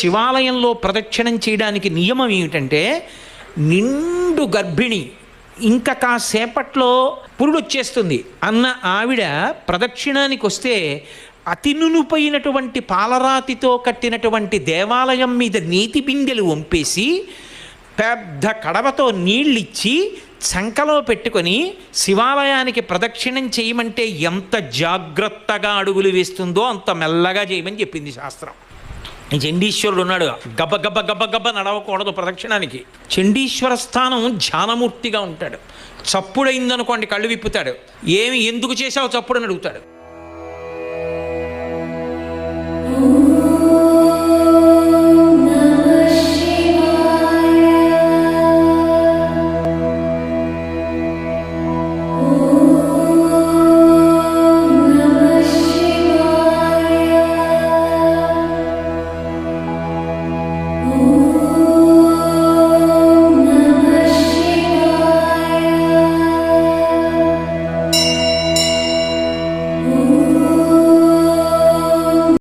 శివాలయంలో ప్రదక్షిణం చేయడానికి నియమం ఏమిటంటే నిండు గర్భిణి ఇంకా కాసేపట్లో పురుడు వచ్చేస్తుంది అన్న ఆవిడ ప్రదక్షిణానికి వస్తే అతి నునుపైనటువంటి పాలరాతితో కట్టినటువంటి దేవాలయం మీద నీతి బిందెలు వంపేసి పెద్ద కడవతో నీళ్ళిచ్చి చంకలో పెట్టుకొని శివాలయానికి ప్రదక్షిణం చేయమంటే ఎంత జాగ్రత్తగా అడుగులు వేస్తుందో అంత మెల్లగా చేయమని చెప్పింది శాస్త్రం. చండీశ్వరుడు ఉన్నాడు. గబ్బ గబ్బ గబ్బ గబ్బ నడవకూడదు ప్రదక్షిణానికి. చండీశ్వర స్థానం ధ్యానమూర్తిగా ఉంటాడు. చప్పుడైందనుకోండి కళ్ళు విప్పుతాడు. ఏమి ఎందుకు చేశావు చప్పుడు అని అడుగుతాడు.